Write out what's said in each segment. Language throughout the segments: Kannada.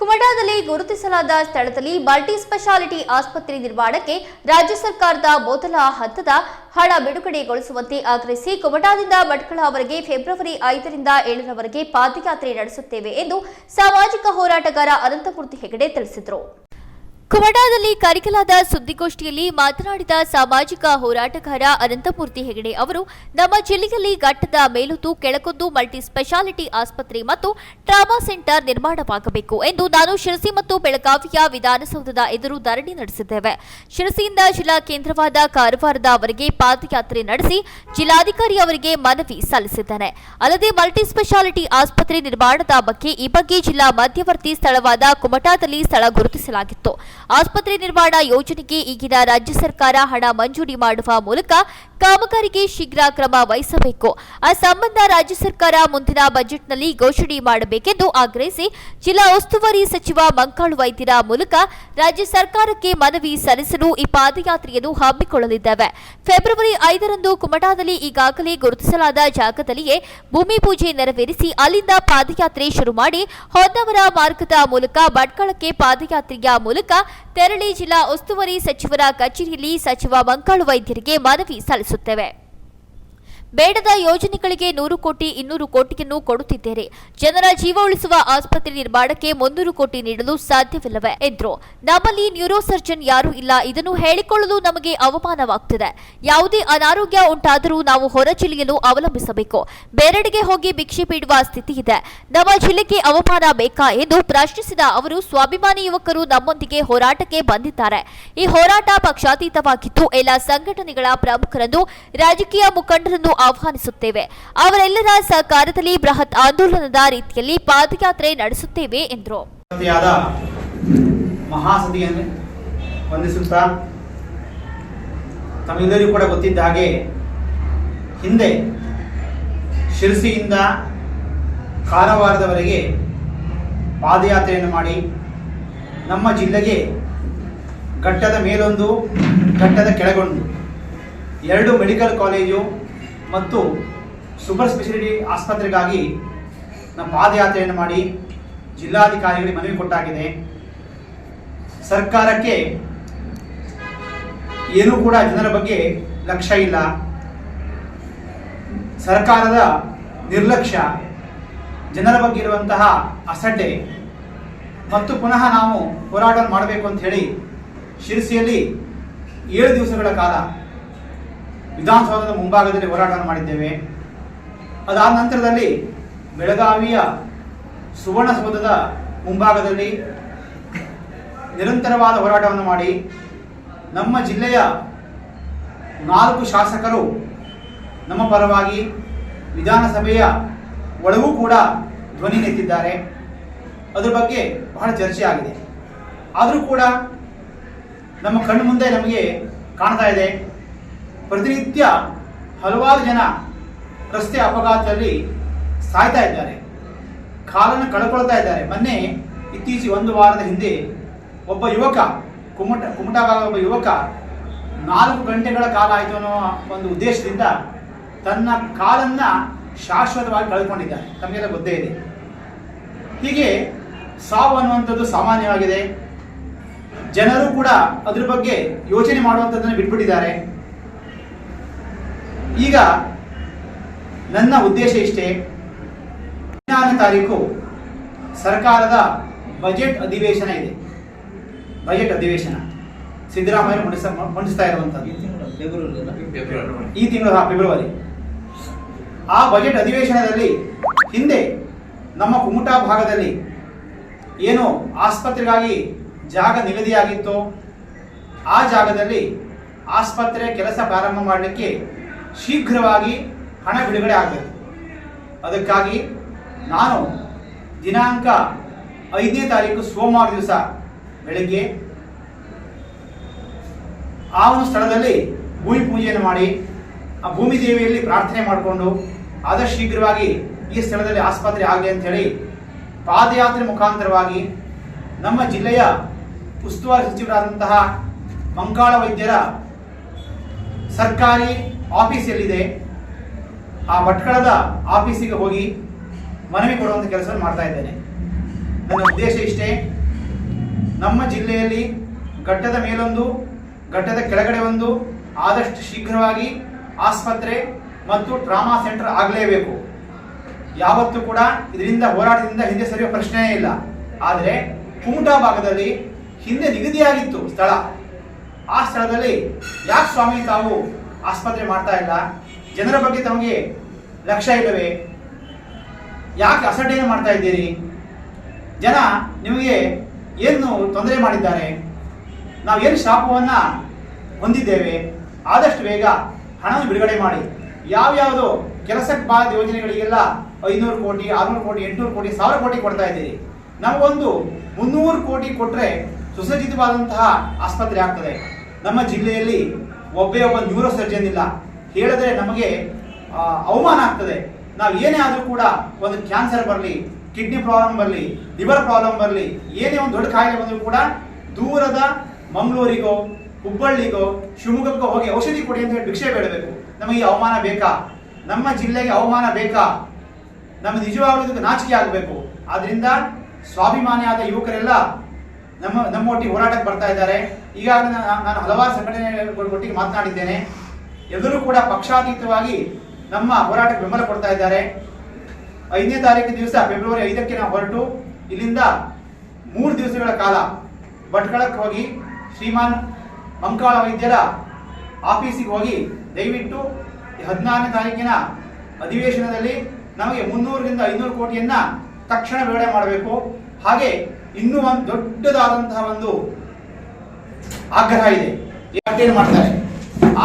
ಕುಮಟಾದಲ್ಲಿ ಗುರುತಿಸಲಾದ ಸ್ಥಳದಲ್ಲಿ ಮಲ್ಟಿ ಸ್ಪೆಷಾಲಿಟಿ ಆಸ್ಪತ್ರೆ ನಿರ್ಮಾಣಕ್ಕೆ ರಾಜ್ಯ ಸರ್ಕಾರದ ಮೊದಲ ಹಂತದ ಹಣ ಬಿಡುಗಡೆಗೊಳಿಸುವಂತೆ ಆಗ್ರಹಿಸಿ ಕುಮಟಾದಿಂದ ಭಟ್ಕಳವರೆಗೆ ಫೆಬ್ರವರಿ ಐದರಿಂದ ಏಳರವರೆಗೆ ಪಾದಯಾತ್ರೆ ನಡೆಸುತ್ತೇವೆ ಎಂದು ಸಾಮಾಜಿಕ ಹೋರಾಟಗಾರ ಅನಂತಮೂರ್ತಿ ಹೆಗಡೆ ತಿಳಿಸಿದರು. ಕುಮಟಾದಲ್ಲಿ ಕರಿಕಲಾದ ಸುದ್ದಿಗೋಷ್ಠಿಯಲ್ಲಿ ಮಾತನಾಡಿದ ಸಾಮಾಜಿಕ ಹೋರಾಟಗಾರ ಅನಂತಮೂರ್ತಿ ಹೆಗಡೆ ಅವರು, ನಮ್ಮ ಜಿಲ್ಲೆಯಲ್ಲಿ ಘಟ್ಟದ ಮೇಲುತು ಕೆಳಕೊಂದು ಮಲ್ಟಿ ಸ್ಪೆಷಾಲಿಟಿ ಆಸ್ಪತ್ರೆ ಮತ್ತು ಟ್ರಾಮಾ ಸೆಂಟರ್ ನಿರ್ಮಾಣವಾಗಬೇಕು ಎಂದು ನಾನು ಶಿರಸಿ ಮತ್ತು ಬೆಳಗಾವಿಯ ವಿಧಾನಸೌಧದ ಎದುರು ಧರಣಿ ನಡೆಸಿದ್ದೇವೆ. ಶಿರಸಿಯಿಂದ ಜಿಲ್ಲಾ ಕೇಂದ್ರವಾದ ಕಾರವಾರದವರೆಗೆ ಪಾದಯಾತ್ರೆ ನಡೆಸಿ ಜಿಲ್ಲಾಧಿಕಾರಿ ಅವರಿಗೆ ಮನವಿ ಸಲ್ಲಿಸಿದ್ದೇನೆ. ಅಲ್ಲದೆ ಮಲ್ಟಿ ಸ್ಪೆಷಾಲಿಟಿ ಆಸ್ಪತ್ರೆ ನಿರ್ಮಾಣದ ಬಗ್ಗೆ ಈ ಬಗ್ಗೆ ಜಿಲ್ಲಾ ಮಧ್ಯವರ್ತಿ ಸ್ಥಳವಾದ ಕುಮಟಾದಲ್ಲಿ ಸ್ಥಳ ಗುರುತಿಸಲಾಗಿತ್ತು. ಆಸ್ಪತ್ರೆ ನಿರ್ಮಾಣ ಯೋಜನೆಗೆ ಈಗಿನ ರಾಜ್ಯ ಸರ್ಕಾರ ಹಣ ಮಂಜೂರಿ ಮಾಡುವ ಮೂಲಕ ಕಾಮಗಾರಿಗೆ ಶೀಘ್ರ ಕ್ರಮ ವಹಿಸಬೇಕು. ಆ ಸಂಬಂಧ ರಾಜ್ಯ ಸರ್ಕಾರ ಮುಂದಿನ ಬಜೆಟ್ನಲ್ಲಿ ಘೋಷಣೆ ಮಾಡಬೇಕೆಂದು ಆಗ್ರಹಿಸಿ ಜಿಲ್ಲಾ ಉಸ್ತುವಾರಿ ಸಚಿವ ಮಂಕಾಳು ವೈದ್ಯರ ಮೂಲಕ ರಾಜ್ಯ ಸರ್ಕಾರಕ್ಕೆ ಮನವಿ ಸಲ್ಲಿಸಲು ಈ ಪಾದಯಾತ್ರೆಯನ್ನು ಹಮ್ಮಿಕೊಳ್ಳಲಿದ್ದೇವೆ. ಫೆಬ್ರವರಿ ಐದರಂದು ಕುಮಟಾದಲ್ಲಿ ಈಗಾಗಲೇ ಗುರುತಿಸಲಾದ ಜಾಗದಲ್ಲಿಯೇ ಭೂಮಿ ಪೂಜೆ ನೆರವೇರಿಸಿ ಅಲ್ಲಿಂದ ಪಾದಯಾತ್ರೆ ಶುರು ಮಾಡಿ ಹೊನ್ನವರ ಮಾರ್ಗದ ಮೂಲಕ ಭಟ್ಕಳಕ್ಕೆ ಪಾದಯಾತ್ರೆಯ ಮೂಲಕ ತೆರಳಿ ಜಿಲ್ಲಾ ಉಸ್ತುವಾರಿ ಸಚಿವರ ಕಚೇರಿಯಲ್ಲಿ ಸಚಿವ ಮಂಕಾಳು ವೈದ್ಯರಿಗೆ ಮನವಿ ಸಲ್ಲಿಸುತ್ತೇವೆ ಬೇಡದ ಯೋಜನೆಗಳಿಗೆ ನೂರು ಕೋಟಿ, ಇನ್ನೂರು ಕೋಟಿಯನ್ನು ಕೊಡುತ್ತಿದ್ದೇನೆ ಜನರ ಜೀವ ಉಳಿಸುವ ಆಸ್ಪತ್ರೆ ನಿರ್ಮಾಣಕ್ಕೆ ಮುನ್ನೂರು ಕೋಟಿ ನೀಡಲು ಸಾಧ್ಯವಿಲ್ಲವೆ, ಎಂದರು. ನಮ್ಮಲ್ಲಿ ನ್ಯೂರೋ ಸರ್ಜನ್ ಯಾರೂ ಇಲ್ಲ, ಇದನ್ನು ಹೇಳಿಕೊಳ್ಳಲು ನಮಗೆ ಅವಮಾನವಾಗುತ್ತಿದೆ ಯಾವುದೇ ಅನಾರೋಗ್ಯ ಉಂಟಾದರೂ ನಾವು ಹೊರ ಜಿಲ್ಲೆಯನ್ನು ಅವಲಂಬಿಸಬೇಕು. ಬೇರೆಡೆಗೆ ಹೋಗಿ ಭಿಕ್ಷೆ ಬೇಡುವ ಸ್ಥಿತಿ ಇದೆ. ನಮ್ಮ ಜಿಲ್ಲೆಗೆ ಅವಮಾನ ಬೇಕಾ ಎಂದು ಪ್ರಶ್ನಿಸಿದ ಅವರು, ಸ್ವಾಭಿಮಾನಿ ಯುವಕರು ನಮ್ಮೊಂದಿಗೆ ಹೋರಾಟಕ್ಕೆ ಬಂದಿದ್ದಾರೆ. ಈ ಹೋರಾಟ ಪಕ್ಷಾತೀತವಾಗಿದ್ದು, ಎಲ್ಲ ಸಂಘಟನೆಗಳ ಪ್ರಮುಖರನ್ನು, ರಾಜಕೀಯ ಮುಖಂಡರನ್ನು ಆಹ್ವಾನಿಸುತ್ತೇವೆ. ಅವರೆಲ್ಲರ ಸಹಕಾರದಲ್ಲಿ ಬೃಹತ್ ಆಂದೋಲನದ ರೀತಿಯಲ್ಲಿ ಪಾದಯಾತ್ರೆ ನಡೆಸುತ್ತೇವೆ, ಎಂದರು. ತಮ್ಮೆಲ್ಲರಿಗೂ ಕೂಡ ಗೊತ್ತಿದ್ದ ಹಾಗೆ ಹಿಂದೆ ಶಿರಸಿಯಿಂದ ಕಾರವಾರದವರೆಗೆ ಪಾದಯಾತ್ರೆಯನ್ನು ಮಾಡಿ ನಮ್ಮ ಜಿಲ್ಲೆಗೆ ಘಟ್ಟದ ಮೇಲೊಂದು, ಘಟ್ಟದ ಕೆಳಗೊಂಡು ಎರಡು ಮೆಡಿಕಲ್ ಕಾಲೇಜು ಮತ್ತು ಸೂಪರ್ ಸ್ಪೆಷಾಲಿಟಿ ಆಸ್ಪತ್ರೆಗಾಗಿ ನಮ್ಮ ಪಾದಯಾತ್ರೆಯನ್ನು ಮಾಡಿ ಜಿಲ್ಲಾಧಿಕಾರಿಗಳಿಗೆ ಮನವಿ ಕೊಟ್ಟಾಗಿದೆ. ಸರ್ಕಾರಕ್ಕೆ ಏನೂ ಕೂಡ ಜನರ ಬಗ್ಗೆ ಲಕ್ಷ್ಯ ಇಲ್ಲ. ಸರ್ಕಾರದ ನಿರ್ಲಕ್ಷ್ಯ ಜನರ ಬಗ್ಗೆ ಇರುವಂತಹ ಅಸಡ್ಡೆ ಮತ್ತು ಪುನಃ ನಾವು ಹೋರಾಟ ಮಾಡಬೇಕು ಅಂತ ಹೇಳಿ ಶಿರಸಿಯಲ್ಲಿ ಏಳು ದಿವಸಗಳ ಕಾಲ ವಿಧಾನಸೌಧದ ಮುಂಭಾಗದಲ್ಲಿ ಹೋರಾಟವನ್ನು ಮಾಡಿದ್ದೇವೆ. ಅದಾದ ನಂತರದಲ್ಲಿ ಬೆಳಗಾವಿಯ ಸುವರ್ಣಸೌಧದ ಮುಂಭಾಗದಲ್ಲಿ ನಿರಂತರವಾದ ಹೋರಾಟವನ್ನು ಮಾಡಿ ನಮ್ಮ ಜಿಲ್ಲೆಯ ನಾಲ್ಕು ಶಾಸಕರು ನಮ್ಮ ಪರವಾಗಿ ವಿಧಾನಸಭೆಯ ಒಳಗೂ ಕೂಡ ಧ್ವನಿ ನೆತ್ತಿದ್ದಾರೆ. ಅದರ ಬಗ್ಗೆ ಬಹಳ ಚರ್ಚೆ ಆಗಿದೆ. ಆದರೂ ಕೂಡ ನಮ್ಮ ಕಣ್ಣು ಮುಂದೆ ನಮಗೆ ಕಾಣ್ತಾ ಇದೆ. ಪ್ರತಿನಿತ್ಯ ಹಲವಾರು ಜನ ರಸ್ತೆ ಅಪಘಾತದಲ್ಲಿ ಸಾಯ್ತಾ ಇದ್ದಾರೆ. ಕಾಲನ್ನು ಕಳ್ಕೊಳ್ತಾ ಇದ್ದಾರೆ. ಮೊನ್ನೆ ಇತ್ತೀಚೆಗೆ ಒಂದು ವಾರದ ಹಿಂದೆ ಒಬ್ಬ ಯುವಕ, ಕುಮಟ ಕುಮಟ ಭಾಗದ ಒಬ್ಬ ಯುವಕ ನಾಲ್ಕು ಗಂಟೆಗಳ ಕಾಲ ಆಯಿತು ಅನ್ನೋ ಒಂದು ಉದ್ದೇಶದಿಂದ ತನ್ನ ಕಾಲನ್ನು ಶಾಶ್ವತವಾಗಿ ಕಳ್ಕೊಂಡಿದ್ದಾರೆ ತಮಗೆಲ್ಲ ಗೊತ್ತೇ ಇದೆ. ಹೀಗೆ ಸಾವು ಅನ್ನುವಂಥದ್ದು ಸಾಮಾನ್ಯವಾಗಿದೆ. ಜನರು ಕೂಡ ಅದ್ರ ಬಗ್ಗೆ ಯೋಚನೆ ಮಾಡುವಂಥದ್ದನ್ನು ಬಿಟ್ಬಿಟ್ಟಿದ್ದಾರೆ. ಈಗ ನನ್ನ ಉದ್ದೇಶ ಇಷ್ಟೇ ಹದಿನಾರನೇ ತಾರೀಕು ಸರ್ಕಾರದ ಬಜೆಟ್ ಅಧಿವೇಶನ ಇದೆ. ಬಜೆಟ್ ಅಧಿವೇಶನ. ಸಿದ್ದರಾಮಯ್ಯ ಮಂಡಿಸ ಮಂಡಿಸ್ತಾ ಇರುವಂಥದ್ದು ಈ ತಿಂಗಳು ಹಾ, ಫೆಬ್ರವರಿ. ಆ ಬಜೆಟ್ ಅಧಿವೇಶನದಲ್ಲಿ ಹಿಂದೆ ನಮ್ಮ ಕುಮಟಾ ಭಾಗದಲ್ಲಿ ಏನು ಆಸ್ಪತ್ರೆಗಾಗಿ ಜಾಗ ನಿಗದಿಯಾಗಿತ್ತು ಆ ಜಾಗದಲ್ಲಿ ಆಸ್ಪತ್ರೆ ಕೆಲಸ ಪ್ರಾರಂಭ ಮಾಡಲಿಕ್ಕೆ ಶೀಘ್ರವಾಗಿ ಹಣ ಬಿಡುಗಡೆ ಆಗಬೇಕು. ಅದಕ್ಕಾಗಿ ನಾನು ದಿನಾಂಕ ಐದನೇ ತಾರೀಕು ಸೋಮವಾರ ದಿವಸ ಬೆಳಗ್ಗೆ ಆ ಒಂದು ಸ್ಥಳದಲ್ಲಿ ಭೂಮಿ ಪೂಜೆಯನ್ನು ಮಾಡಿ, ಆ ಭೂಮಿ ದೇವಿಯಲ್ಲಿ ಪ್ರಾರ್ಥನೆ ಮಾಡಿಕೊಂಡು ಆದಷ್ಟು ಶೀಘ್ರವಾಗಿ ಈ ಸ್ಥಳದಲ್ಲಿ ಆಸ್ಪತ್ರೆ ಆಗಲಿ ಅಂತ ಹೇಳಿ ಪಾದಯಾತ್ರೆ ಮುಖಾಂತರವಾಗಿ ನಮ್ಮ ಜಿಲ್ಲೆಯ ಉಸ್ತುವಾರಿ ಸಚಿವರಾದಂತಹ ಮಂಕಾಳ ವೈದ್ಯರ ಸರ್ಕಾರಿ ಆಫೀಸ್ ಎಲ್ಲಿದೆ ಆ ಭಟ್ಕಳದ ಆಫೀಸಿಗೆ ಹೋಗಿ ಮನವಿ ಕೊಡುವಂಥ ಕೆಲಸವನ್ನು ಮಾಡ್ತಾ ಇದ್ದೇನೆ. ನನ್ನ ಉದ್ದೇಶ ಇಷ್ಟೇ, ನಮ್ಮ ಜಿಲ್ಲೆಯಲ್ಲಿ ಘಟ್ಟದ ಮೇಲೊಂದು, ಘಟ್ಟದ ಕೆಳಗಡೆ ಒಂದು, ಆದಷ್ಟು ಶೀಘ್ರವಾಗಿ ಆಸ್ಪತ್ರೆ ಮತ್ತು ಟ್ರಾಮಾ ಸೆಂಟರ್ ಆಗಲೇಬೇಕು. ಯಾವತ್ತೂ ಕೂಡ ಇದರಿಂದ ಹೋರಾಟದಿಂದ ಹಿಂದೆ ಸರಿಯುವ ಪ್ರಶ್ನೆಯೇ ಇಲ್ಲ. ಆದರೆ ಕುಮಟಾ ಭಾಗದಲ್ಲಿ ಹಿಂದೆ ನಿಗದಿಯಾಗಿತ್ತು ಸ್ಥಳ. ಆ ಸ್ಥಳದಲ್ಲಿ ಯಾಕೆ ಸ್ವಾಮಿ ತಾವು ಆಸ್ಪತ್ರೆ ಮಾಡ್ತಾ ಇಲ್ಲ. ಜನರ ಬಗ್ಗೆ ತಮಗೆ ಲಕ್ಷ್ಯ ಇಲ್ಲವೇ? ಯಾಕೆ ಅಸಡ್ಡೆಯನ್ನು ಮಾಡ್ತಾ ಇದ್ದೀರಿ? ಜನ ನಿಮಗೆ ಏನು ತೊಂದರೆ ಮಾಡಿದ್ದಾರೆ? ನಾವು ಏನು ಶಾಪವನ್ನು ಹೊಂದಿದ್ದೇವೆ? ಆದಷ್ಟು ಬೇಗ ಹಣವನ್ನು ಬಿಡುಗಡೆ ಮಾಡಿ. ಯಾವ್ಯಾವುದು ಕೆಲಸಕ್ಕೆ ಬಾರದ ಯೋಜನೆಗಳಿಗೆಲ್ಲ ಐನೂರು ಕೋಟಿ, ಆರುನೂರು ಕೋಟಿ, ಎಂಟುನೂರು ಕೋಟಿ, ಸಾವಿರ ಕೋಟಿ ಕೊಡ್ತಾ ಇದ್ದೀರಿ. ನಮಗೊಂದು ಮುನ್ನೂರು ಕೋಟಿ ಕೊಟ್ಟರೆ ಸುಸಜ್ಜಿತವಾದಂತಹ ಆಸ್ಪತ್ರೆ ಆಗ್ತದೆ. ನಮ್ಮ ಜಿಲ್ಲೆಯಲ್ಲಿ ಒಬ್ಬೇ ಒಬ್ಬ ನ್ಯೂರೋ ಸರ್ಜನ್ ಇಲ್ಲ. ಹೇಳಿದ್ರೆ ನಮಗೆ ಅವಮಾನ ಆಗ್ತದೆ. ನಾವು ಏನೇ ಆದರೂ ಕೂಡ ಒಂದು ಕ್ಯಾನ್ಸರ್ ಬರಲಿ, ಕಿಡ್ನಿ ಪ್ರಾಬ್ಲಮ್ ಬರಲಿ, ಲಿವರ್ ಪ್ರಾಬ್ಲಮ್ ಬರಲಿ, ಏನೇ ಒಂದು ದೊಡ್ಡ ಕಾಯಿಲೆ ಬಂದರೂ ಕೂಡ ದೂರದ ಮಂಗಳೂರಿಗೋ, ಹುಬ್ಬಳ್ಳಿಗೋ, ಶಿವಮೊಗ್ಗಕ್ಕೋ ಹೋಗಿ ಔಷಧಿ ಕೊಡಿ ಅಂತ ಹೇಳಿ ಭಿಕ್ಷೆ ಬೇಡಬೇಕು. ನಮಗೆ ಅವಮಾನ ಬೇಕಾ? ನಮ್ಮ ಜಿಲ್ಲೆಗೆ ಅವಮಾನ ಬೇಕಾ? ನಮ್ಮ ನಿಜವಾಗ್ಲೂ ನಾಚಿಕೆ ಆಗಬೇಕು. ಆದ್ರಿಂದ ಸ್ವಾಭಿಮಾನಿಯಾದ ಯುವಕರೆಲ್ಲ ನಮ್ಮ ನಮ್ಮೊಟ್ಟಿಗೆ ಹೋರಾಟಕ್ಕೆ ಬರ್ತಾ ಇದ್ದಾರೆ. ಈಗಾಗಲೇ ನಾನು ಹಲವಾರು ಸಂಘಟನೆಗಳ ಒಟ್ಟಿಗೆ ಮಾತನಾಡಿದ್ದೇನೆ. ಎಲ್ಲರೂ ಕೂಡ ಪಕ್ಷಾತೀತವಾಗಿ ನಮ್ಮ ಹೋರಾಟಕ್ಕೆ ಬೆಂಬಲ ಕೊಡ್ತಾ ಇದ್ದಾರೆ. ಐದನೇ ತಾರೀಕು ದಿವಸ, ಫೆಬ್ರವರಿ ಐದಕ್ಕೆ ನಾವು ಹೊರಟು. ಇಲ್ಲಿಂದ ಮೂರು ದಿವಸಗಳ ಕಾಲ ಭಟ್ಕಳಕ್ಕೆ ಹೋಗಿ ಶ್ರೀಮಾನ್ ಮಂಕಾಳ ವೈದ್ಯರ ಆಫೀಸಿಗೆ ಹೋಗಿ ದಯವಿಟ್ಟು ಹದಿನಾರನೇ ತಾರೀಕಿನ ಅಧಿವೇಶನದಲ್ಲಿ ನಮಗೆ ಮುನ್ನೂರರಿಂದ ಐನೂರು ಕೋಟಿಯನ್ನ ತಕ್ಷಣ ಬಿಡುಗಡೆ ಮಾಡಬೇಕು. ಹಾಗೆ ಇನ್ನೂ ಒಂದು ದೊಡ್ಡದಾದಂತಹ ಒಂದು ಆಗ್ರಹ ಇದೆ. ಏನು ಮಾಡ್ತಾರೆ?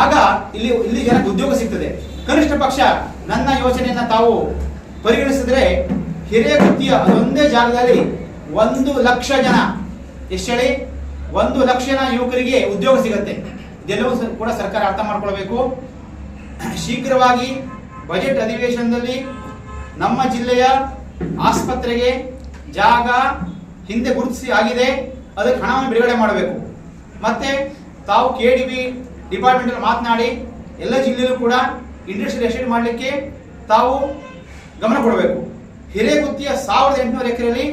ಆಗ ಇಲ್ಲಿ ಇಲ್ಲಿ ಜನಕ್ಕೆ ಉದ್ಯೋಗ ಸಿಗ್ತದೆ. ಕನಿಷ್ಠ ಪಕ್ಷ ನನ್ನ ಯೋಜನೆಯನ್ನ ತಾವು ಪರಿಗಣಿಸಿದ್ರೆ ಹಿರಿಯ ವೃತ್ತಿಯ ಅದೊಂದೇ ಜಾಗದಲ್ಲಿ ಒಂದು ಲಕ್ಷ ಜನ ಎಷ್ಟೇಳಿ ಒಂದು ಲಕ್ಷ ಜನ ಯುವಕರಿಗೆ ಉದ್ಯೋಗ ಸಿಗುತ್ತೆ. ಇದೆಲ್ಲವೂ ಕೂಡ ಸರ್ಕಾರ ಅರ್ಥ ಮಾಡ್ಕೊಳ್ಬೇಕು. ಶೀಘ್ರವಾಗಿ ಬಜೆಟ್ ಅಧಿವೇಶನದಲ್ಲಿ ನಮ್ಮ ಜಿಲ್ಲೆಯ ಆಸ್ಪತ್ರೆಗೆ ಜಾಗ ಹಿಂದೆ ಗುರುತಿಸಿ ಆಗಿದೆ ಅದಕ್ಕೆ ಹಣವನ್ನು ಬಿಡುಗಡೆ ಮಾಡಬೇಕು. ಮತ್ತೆ ತಾವು ಕೆ ಡಿ ಬಿ ಡಿಪಾರ್ಟ್ಮೆಂಟ್ ಮಾತನಾಡಿ, ಎಲ್ಲ ಜಿಲ್ಲೆಯಲ್ಲೂ ಕೂಡ ಇಂಡಸ್ಟ್ರಿಯಲ್ ಎಸ್ಟೇಟ್ ಮಾಡಲಿಕ್ಕೆ ತಾವು ಗಮನ ಕೊಡಬೇಕು. ಹಿರೇಗುತ್ತಿಯ ಸಾವಿರದ ಎಂಟುನೂರು ಎಕರೆಯಲ್ಲಿ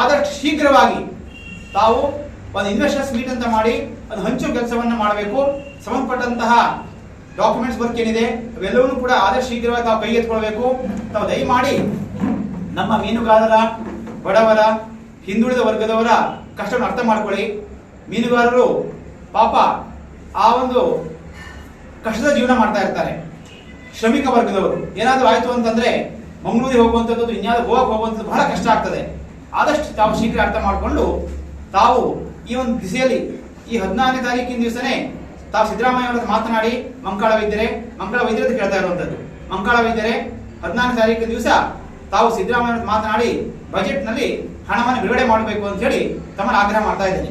ಆದಷ್ಟು ಶೀಘ್ರವಾಗಿ ತಾವು ಒಂದು ಇನ್ವೆಸ್ಟರ್ಸ್ ಮೀಟ್ ಅಂತ ಮಾಡಿ ಅದು ಹಂಚುವ ಕೆಲಸವನ್ನು ಮಾಡಬೇಕು. ಸಂಬಂಧಪಟ್ಟಂತಹ ಡಾಕ್ಯುಮೆಂಟ್ಸ್ ವರ್ಕ್ ಏನಿದೆ, ಅವೆಲ್ಲವನ್ನೂ ಕೂಡ ಆದಷ್ಟು ಶೀಘ್ರವಾಗಿ ತಾವು ಕೈಗೆತ್ಕೊಳ್ಬೇಕು ತಾವು ದಯಮಾಡಿ ನಮ್ಮ ಮೀನುಗಾರರ, ಬಡವರ ಹಿಂದುಳಿದ ವರ್ಗದವರ ಕಷ್ಟವನ್ನು ಅರ್ಥ ಮಾಡ್ಕೊಳ್ಳಿ. ಮೀನುಗಾರರು ಪಾಪ ಆ ಒಂದು ಕಷ್ಟದ ಜೀವನ ಮಾಡ್ತಾ ಇರ್ತಾರೆ. ಶ್ರಮಿಕ ವರ್ಗದವರು. ಏನಾದರೂ ಆಯ್ತು ಅಂತಂದ್ರೆ ಮಂಗಳೂರಿಗೆ ಹೋಗುವಂಥದ್ದು ಇನ್ಯಾವುದೋ ಗೋವಾಕ್ಕೆ ಹೋಗುವಂಥದ್ದು ಬಹಳ ಕಷ್ಟ ಆಗ್ತದೆ. ಆದಷ್ಟು ತಾವು ಶೀಘ್ರ ಅರ್ಥ ಮಾಡಿಕೊಂಡು ತಾವು ಈ ಒಂದು ದಿಸೆಯಲ್ಲಿ ಈ ಹದಿನಾರನೇ ತಾರೀಕಿನ ದಿವಸನೇ ತಾವು ಸಿದ್ದರಾಮಯ್ಯ ಅವರ ಮಾತನಾಡಿ, ಮಂಕಾಳ ವೈದ್ಯರೇ, ಮಂಕಾಳ ವೈದ್ಯರು ಅಂತ ಕೇಳ್ತಾ ಇರುವಂಥದ್ದು. ಮಂಕಾಳ ವೈದ್ಯರೇ, ಹದಿನಾರನೇ ತಾರೀಕಿನ ದಿವಸ ತಾವು ಸಿದ್ದರಾಮಯ್ಯ ಮಾತನಾಡಿ ಬಜೆಟ್ನಲ್ಲಿ ಹಣವನ್ನು ಬಿಡುಗಡೆ ಮಾಡಬೇಕು ಅಂತ ಹೇಳಿ ತಮ್ಮನ್ನು ಆಗ್ರಹ ಮಾಡ್ತಾ ಇದ್ದೇನೆ.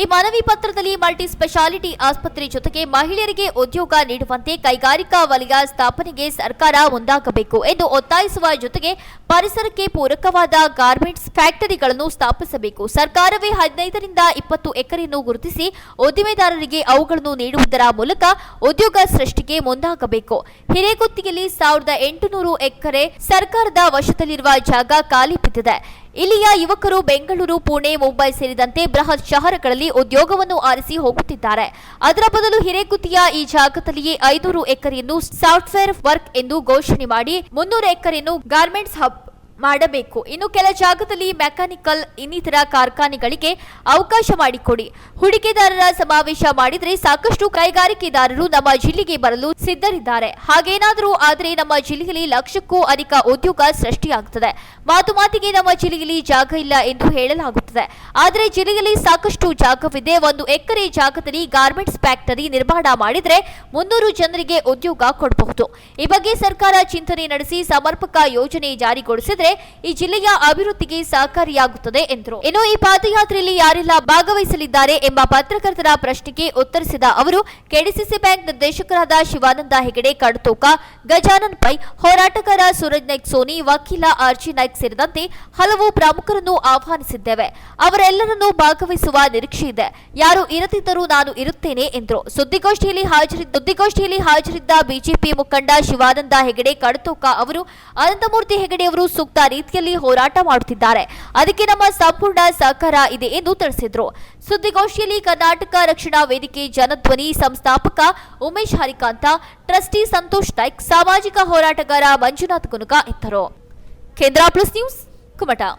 ಈ ಮನವಿ ಪತ್ರದಲ್ಲಿ ಮಲ್ಟಿ ಸ್ಪೆಷಾಲಿಟಿ ಆಸ್ಪತ್ರೆ ಜೊತೆಗೆ ಮಹಿಳೆಯರಿಗೆ ಉದ್ಯೋಗ ನೀಡುವಂತೆ ಕೈಗಾರಿಕಾ ವಲಯ ಸ್ಥಾಪನೆಗೆ ಸರ್ಕಾರ ಮುಂದಾಗಬೇಕು ಎಂದು ಒತ್ತಾಯಿಸುವ ಜೊತೆಗೆ ಪರಿಸರಕ್ಕೆ ಪೂರಕವಾದ ಗಾರ್ಮೆಂಟ್ಸ್ ಫ್ಯಾಕ್ಟರಿಗಳನ್ನು ಸ್ಥಾಪಿಸಬೇಕು. ಸರ್ಕಾರವೇ ಹದಿನೈದರಿಂದ ಇಪ್ಪತ್ತು ಎಕರೆಯನ್ನು ಗುರುತಿಸಿ ಉದ್ದಿಮೆದಾರರಿಗೆ ಅವುಗಳನ್ನು ನೀಡುವುದರ ಮೂಲಕ ಉದ್ಯೋಗ ಸೃಷ್ಟಿಗೆ ಮುಂದಾಗಬೇಕು. ಹಿರೇಗುತ್ತಿಯಲ್ಲಿ ಸಾವಿರದ ಎಂಟುನೂರು ಎಕರೆ ಸರ್ಕಾರದ ವಶದಲ್ಲಿರುವ ಜಾಗ ಖಾಲಿ ಬಿದ್ದಿದೆ. ಇಲ್ಲಿಯ ಯುವಕರು ಬೆಂಗಳೂರು, ಪುಣೆ, ಮುಂಬೈ ಸೇರಿದಂತೆ ಬೃಹತ್ ಶಹರಗಳಲ್ಲಿ ಉದ್ಯೋಗವನ್ನು ಆರಿಸಿ ಹೋಗುತ್ತಿದ್ದಾರೆ. ಅದರ ಬದಲು ಹಿರೇಕುತಿಯ ಈ ಜಾಗದಲ್ಲಿಯೇ ಐನೂರು ಎಕರೆಯನ್ನು ಸಾಫ್ಟ್ವೇರ್ ವರ್ಕ್ ಎಂದು ಘೋಷಣೆ ಮಾಡಿ, ಮುನ್ನೂರು ಎಕರೆಯನ್ನು ಗಾರ್ಮೆಂಟ್ಸ್ ಹಬ್ ಮಾಡಬೇಕು. ಇನ್ನು ಕೆಲ ಜಾಗದಲ್ಲಿ ಮೆಕ್ಯಾನಿಕಲ್ ಇನ್ನಿತರ ಕಾರ್ಖಾನೆಗಳಿಗೆ ಅವಕಾಶ ಮಾಡಿಕೊಡಿ. ಹೂಡಿಕೆದಾರರ ಸಮಾವೇಶ ಮಾಡಿದರೆ ಸಾಕಷ್ಟು ಕೈಗಾರಿಕೆದಾರರು ನಮ್ಮ ಜಿಲ್ಲೆಗೆ ಬರಲು ಸಿದ್ಧರಿದ್ದಾರೆ. ಹಾಗೇನಾದರೂ ಆದರೆ ನಮ್ಮ ಜಿಲ್ಲೆಯಲ್ಲಿ ಲಕ್ಷಕ್ಕೂ ಅಧಿಕ ಉದ್ಯೋಗ ಸೃಷ್ಟಿಯಾಗುತ್ತದೆ ಮಾತು ಮಾತಿಗೆ ನಮ್ಮ ಜಿಲ್ಲೆಯಲ್ಲಿ ಜಾಗ ಇಲ್ಲ ಎಂದು ಹೇಳಲಾಗುತ್ತದೆ. ಆದರೆ ಜಿಲ್ಲೆಯಲ್ಲಿ ಸಾಕಷ್ಟು ಜಾಗವಿದೆ. ಒಂದು ಎಕರೆ ಜಾಗದಲ್ಲಿ ಗಾರ್ಮೆಂಟ್ಸ್ ಫ್ಯಾಕ್ಟರಿ ನಿರ್ಮಾಣ ಮಾಡಿದರೆ ಮುನ್ನೂರು ಜನರಿಗೆ ಉದ್ಯೋಗ ಕೊಡಬಹುದು. ಈ ಬಗ್ಗೆ ಸರ್ಕಾರ ಚಿಂತನೆ ನಡೆಸಿ ಸಮರ್ಪಕ ಯೋಜನೆ ಈ ಜಿಲ್ಲೆಯ ಅಭಿವೃದ್ಧಿಗೆ ಸಹಕಾರಿಯಾಗುತ್ತದೆ ಎಂದರು. ಇನ್ನು ಈ ಪಾದಯಾತ್ರೆಯಲ್ಲಿ ಯಾರೆಲ್ಲ ಭಾಗವಹಿಸಲಿದ್ದಾರೆ ಎಂಬ ಪತ್ರಕರ್ತರ ಪ್ರಶ್ನೆಗೆ ಉತ್ತರಿಸಿದ ಅವರು, ಕೆಡಿಸಿಸಿ ಬ್ಯಾಂಕ್ ನಿರ್ದೇಶಕರಾದ ಶಿವಾನಂದ ಹೆಗಡೆ, ಕಡತೋಕ, ಗಜಾನನ್ ಪೈ, ಹೋರಾಟಗಾರ ಸೂರಜ್ ನಾಯ್ಕ್, ಸೋನಿ, ವಕೀಲ ಆರ್ಜಿ ನಾಯ್ಕ್ ಸೇರಿದಂತೆ ಹಲವು ಪ್ರಮುಖರನ್ನು ಆಹ್ವಾನಿಸಿದ್ದೇವೆ. ಅವರೆಲ್ಲರನ್ನೂ ಭಾಗವಹಿಸುವ ನಿರೀಕ್ಷೆ ಇದೆ. ಯಾರು ಇರದಿದ್ದರೂ ನಾನು ಇರುತ್ತೇನೆ ಎಂದರು. ಸುದ್ದಿಗೋಷ್ಠಿಯಲ್ಲಿ ಹಾಜರಿ, ಸುದ್ದಿಗೋಷ್ಠಿಯಲ್ಲಿ ಹಾಜರಿದ್ದ ಬಿಜೆಪಿ ಮುಖಂಡ ಶಿವಾನಂದ ಹೆಗಡೆ, ಕಡತೋಕ ಅವರು ಅನಂತಮೂರ್ತಿ ಹೆಗಡೆ ಅವರು ಸೂಕ್ತ ಶಾಂತಿಯುತ ರೀತಿಯಲ್ಲಿ ಹೋರಾಟ ಮಾಡುತ್ತಿದ್ದಾರೆ. ಅದಕ್ಕೆ ನಮ್ಮ ಸಂಪೂರ್ಣ ಸಹಕಾರ ಇದೆ ಎಂದು ತಿಳಿಸಿದರು. ಸುದ್ದಿಗೋಷ್ಠಿಯಲ್ಲಿ ಕರ್ನಾಟಕ ರಕ್ಷಣಾ ವೇದಿಕೆ ಜನಧ್ವನಿ ಸಂಸ್ಥಾಪಕ ಉಮೇಶ್ ಹರಿಕಾಂತ, ಟ್ರಸ್ಟಿ ಸಂತೋಷ್ ನಾಯ್ಕ್, ಸಾಮಾಜಿಕ ಹೋರಾಟಗಾರ ಮಂಜುನಾಥ್ ಕುನುಕ ಇದ್ದರು. ಕೇಂದ್ರ ಪ್ಲಸ್ ನ್ಯೂಸ್ ಕುಮಟಾ.